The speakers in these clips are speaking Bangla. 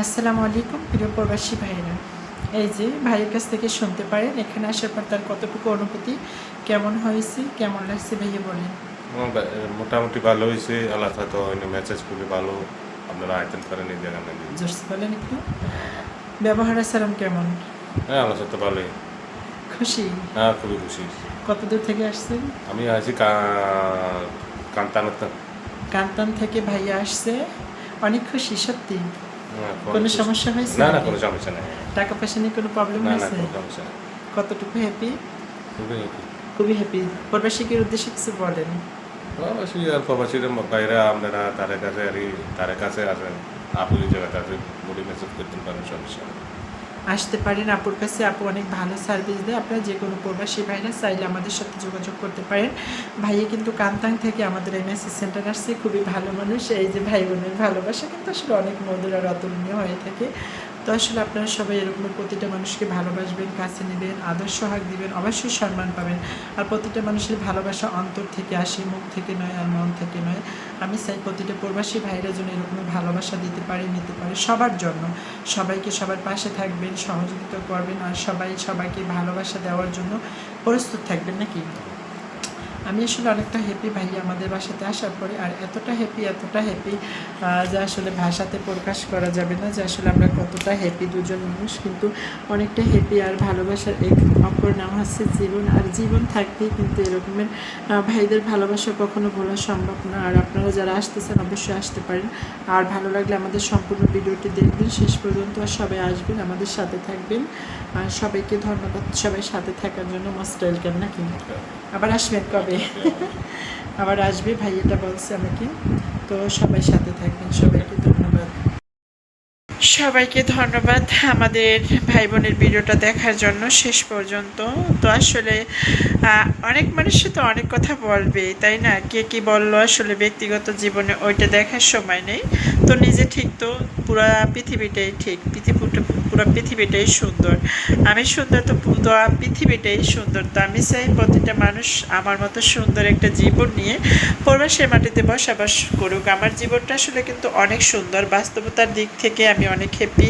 আসসালামু আলাইকুম প্রিয় প্রবাসী ভাইরা এই যে ভাইয়ের কাছ থেকে শুনতে পারেন এখানে আসার পর তার কতটুকু অনুভূতি কেমন হয়েছে কেমন লাগছে ভাইয়া বলেন। মোটামুটি ভালো হয়েছে আল্লাহ হয়তো মেসেজ খুবই ভালো আপনারা আয়তন করেন এই জায়গা জোরসে বলেন একটু। ব্যবহার আচরণ কেমন? হ্যাঁ আল্লাহ তো ভালোই। খুশি? হ্যাঁ খুবই খুশি। কত দূর থেকে আসছেন? আমি আছি কান্তানাত কান্তান থেকে ভাইয়া আসছে। অনেক খুশি সত্যি। কোনো সমস্যা হয়েছে? না না? কোনো সমস্যা নেই। টাকা পয়সা নিয়ে কোনো প্রবলেম না না হয়েছে? কোনো সমস্যা নেই। কতটুকু হ্যাপি খুবই হ্যাপি খুবই হ্যাপি প্রবাসীকের উদ্দেশ্যে কিছু বলেন। প্রবাসী আর প্রবাসীর বাইরে আপনারা তাদের কাছে আর তাদের কাছে আছেন আপনি জায়গাতে আছে বডি মেসেজ করতে পারেন সমস্যা। আসতে পারেন। আপুর কাছে আপু অনেক ভালো সার্ভিস দেয়। আপনারা যে কোনো প্রবাসী ভাইরা চাইলে আমাদের সাথে যোগাযোগ করতে পারেন। ভাইয়ে কিন্তু কান্তাং থেকে আমাদের এমএসসি সেন্টার আসছে। খুবই ভালো মানুষ। এই যে ভাই বোনের ভালোবাসা কিন্তু আসলে অনেক মধুর আর অতুলনীয় হয়ে থাকে। তো আসলে আপনারা সবাই এরকম প্রতিটা মানুষকে ভালোবাসবেন, কাছে নেবেন আদর্শ সোহাগ দিবেন, অবশ্যই সম্মান পাবেন। আর প্রতিটা মানুষের ভালোবাসা অন্তর থেকে আসে, মুখ থেকে নয় আর মন থেকে নয়। আমি চাই প্রতিটা প্রবাসী ভাইরা যেন এরকম ভালোবাসা দিতে পারে, নিতে পারে সবার জন্য। সবাইকে সবার পাশে থাকবেন, সহযোগিতা করবেন আর সবাই সবাইকে ভালোবাসা দেওয়ার জন্য প্রস্তুত থাকবেন, নাকি? আমি আসলে অনেকটা হ্যাপি ভাই আমাদের বাসাতে আসার পরে, আর এতটা হ্যাপি এতটা হ্যাপি যে আসলে ভাষাতে প্রকাশ করা যাবে না যে আসলে আমরা কতটা হ্যাপি দুজন মানুষ। কিন্তু অনেকটা হ্যাপি আর ভালোবাসার এক অপর নাম হচ্ছে জীবন। আর জীবন থাকতেই কিন্তু এরকমের ভাইদের ভালোবাসা কখনো ভোলা সম্ভব না। আর আপনারা যারা আসতেছেন অবশ্যই আসতে পারেন। আর ভালো লাগলে আমাদের সম্পূর্ণ ভিডিওটি দেখবেন। শেষ পর্যন্ত আর সবাই আসবেন, আমাদের সাথে থাকবেন। আর সবাইকে ধন্যবাদ। সবাই সাথে থাকার জন্য মোস্ট ওয়েলকাম নাকি? আবার আসবেন কবে? আবার আসবে, ভাইয়াটা বলছে আমাকে। তো সবাই সাথে থাকবেন, সবাইকে ধন্যবাদ। সবাইকে ধন্যবাদ আমাদের ভাই বোনের ভিডিওটা দেখার জন্য শেষ পর্যন্ত। তো আসলে অনেক মানুষই তো অনেক কথা বলবে, তাই না? কে কি বলল আসলে ব্যক্তিগত জীবনে ওইটা দেখার সময় নেই। তো নিজে ঠিক তো, পুরা পৃথিবীটাই ঠিক, পৃথিবীটা পুরো পৃথিবীটাই সুন্দর। আমি সুন্দর তো পুরো পৃথিবীটাই সুন্দর। তো আমি চাই প্রতিটা মানুষ আমার মতো সুন্দর একটা জীবন নিয়ে প্রবাসের মাটিতে বসবাস করুক। আমার জীবনটা আসলে কিন্তু অনেক সুন্দর। বাস্তবতার দিক থেকে আমি অনেক হ্যাপি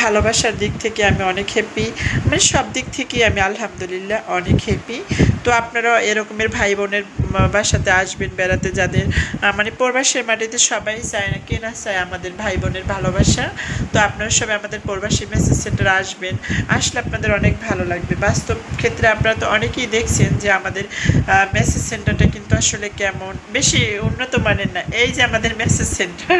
ভালোবাসার দিক থেকে আমি অনেক হ্যাপি মানে সব দিক থেকেই আমি আলহামদুলিল্লাহ অনেক হ্যাপি তো আপনারাও এরকমের ভাই বোনের বাসাতে আসবেন, বেড়াতে যাদের মানে প্রবাসের মাটিতে সবাই চায় না, কেনা চায় আমাদের ভাই বোনের ভালোবাসা। তো আপনারা সবাই আমাদের প্রবাসী মেসেজ সেন্টার আসবেন, আসলে আপনাদের অনেক ভালো লাগবে। বাস্তব ক্ষেত্রে আপনারা তো অনেকেই দেখছেন যে আমাদের মেসেজ সেন্টারটা কিন্তু আসলে কেমন, বেশি উন্নত মানের না। এই যে আমাদের মেসেজ সেন্টার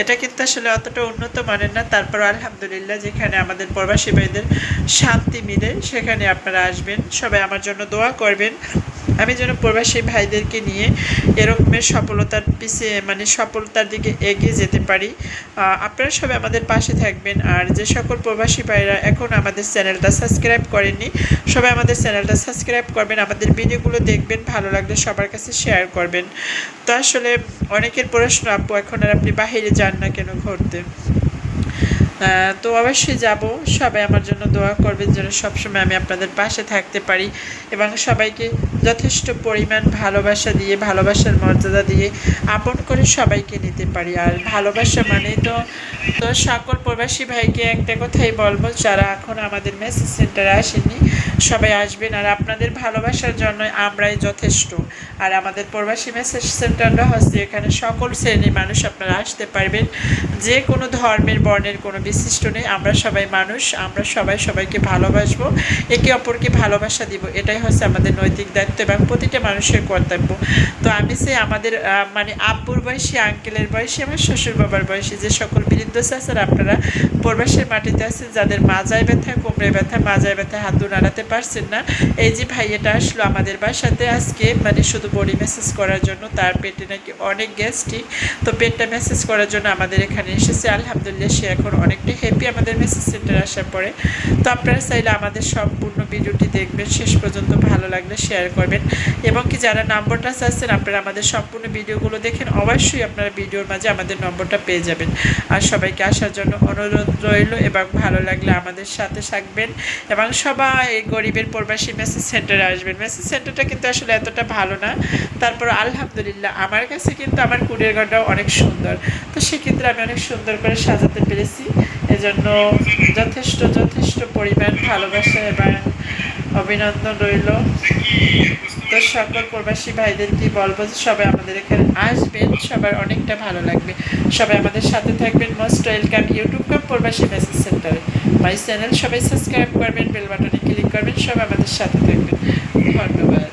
এটা কিন্তু আসলে অতটা উন্নত মানের না। তারপর আলহামদুলিল্লাহ যেখানে আমাদের প্রবাসী ভাইদের শান্তি মিলে, সেখানে আপনারা আসবেন। সবাই আমার জন্য দোয়া করবেন। আমি যেন প্রবাসী ভাইদেরকে নিয়ে এরকমের সফলতার পিছিয়ে মানে সফলতার দিকে এগিয়ে যেতে পারি। আপনারা সবাই আমাদের পাশে থাকবেন। আর যে সকল প্রবাসী ভাইরা এখন আমাদের চ্যানেলটা সাবস্ক্রাইব করেননি, সবাই আমাদের চ্যানেলটা সাবস্ক্রাইব করবেন, আমাদের ভিডিওগুলো দেখবেন, ভালো লাগলে সবার কাছে শেয়ার করবেন। তো আসলে অনেকের প্রশ্ন, আপু, এখন আর আপনি বাহিরে যান না কেন ঘুরতে? তো অবশ্যই যাব। সবাই আমার জন্য দোয়া করবেন যেন সবসময় আমি আপনাদের পাশে থাকতে পারি এবং সবাইকে যথেষ্ট পরিমাণ ভালোবাসা দিয়ে, ভালোবাসার মর্যাদা দিয়ে আপন করে সবাইকে নিতে পারি। আর ভালোবাসা মানে তো তো সকল প্রবাসী ভাইকে একটা কথাই বলব, যারা এখন আমাদের মেসেজ সেন্টারে আসেনি সবাই আসবেন। আর আপনাদের ভালোবাসার জন্য আমরাই যথেষ্ট। আর আমাদের প্রবাসী মেসেজ সেন্টারটা হচ্ছে এখানে সকল শ্রেণির মানুষ আপনারা আসতে পারবেন। যে কোনো ধর্মের, বর্ণের কোনো বিশিষ্ট নেই, আমরা সবাই মানুষ, আমরা সবাই সবাইকে ভালোবাসবো, একে অপরকে ভালোবাসা দিব, এটাই হচ্ছে আমাদের নৈতিক দায়িত্ব এবং প্রতিটা মানুষের কর্তব্য। তো আমি সে আমাদের মানে আব্বুর বয়সী, আঙ্কেলের বয়সী আমার শ্বশুর বাবার বয়সী যে সকল বৃদ্ধ চাচার আপনারা প্রবাসের মাটিতে আছেন, যাদের মাজায় ব্যথা, কোমরে ব্যথা মাজায় ব্যথা, হাতু নাড়াতে পারছেন না, এই যে ভাইয়াটা আসলো আমাদের বাসাতে আজকে মানে শুধু বডি মেসেজ করার জন্য, তার পেটে নাকি অনেক গ্যাস্ট্রিক, তো পেটটা মেসেজ করার জন্য আমাদের এখানে এসেছে, আলহামদুলিল্লাহ সে এখন অনেকটা হ্যাপি আমাদের মেসেজ সেন্টারে আসার পরে। তো আপনারা চাইলে আমাদের সম্পূর্ণ ভিডিওটি দেখবেন, শেষ পর্যন্ত ভালো লাগলে শেয়ার করবেন। এবং কি যারা নম্বরটা চাচ্ছেন, আপনারা আমাদের সম্পূর্ণ ভিডিওগুলো দেখেন, অবশ্যই আপনারা ভিডিওর মাঝে আমাদের নম্বরটা পেয়ে যাবেন। আর সবাইকে আসার জন্য অনুরোধ রইল এবং ভালো লাগলে আমাদের সাথে থাকবেন। এবং সবাই গরিবের প্রবাসী মেসেজ সেন্টারে আসবেন। মেসেজ সেন্টারটা কিন্তু আসলে এতটা ভালো না। তারপর আলহামদুলিল্লাহ, আমার কাছে কিন্তু আমার কুড়ির ঘরটাও অনেক সুন্দর। তো সেক্ষেত্রে আমি অনেক সুন্দর করে সাজাতে পেরেছি। এজন্য যথেষ্ট যথেষ্ট পরিমাণ ভালোবাসা এবং অভিনন্দন রইল। তো সকল প্রবাসী ভাইদেরকে বলব যে সবাই আমাদের এখানে আসবেন, সবার অনেকটা ভালো লাগবে। সবাই আমাদের সাথে থাকবেন মোস্ট ওয়েলকাম ইউটিউব কম প্রবাসী মেসেজ সেন্টারে মাই চ্যানেল সবাই সাবস্ক্রাইব করবেন বেল বাটনে ক্লিক করবেন, সবাই আমাদের সাথে থাকবেন। ধন্যবাদ।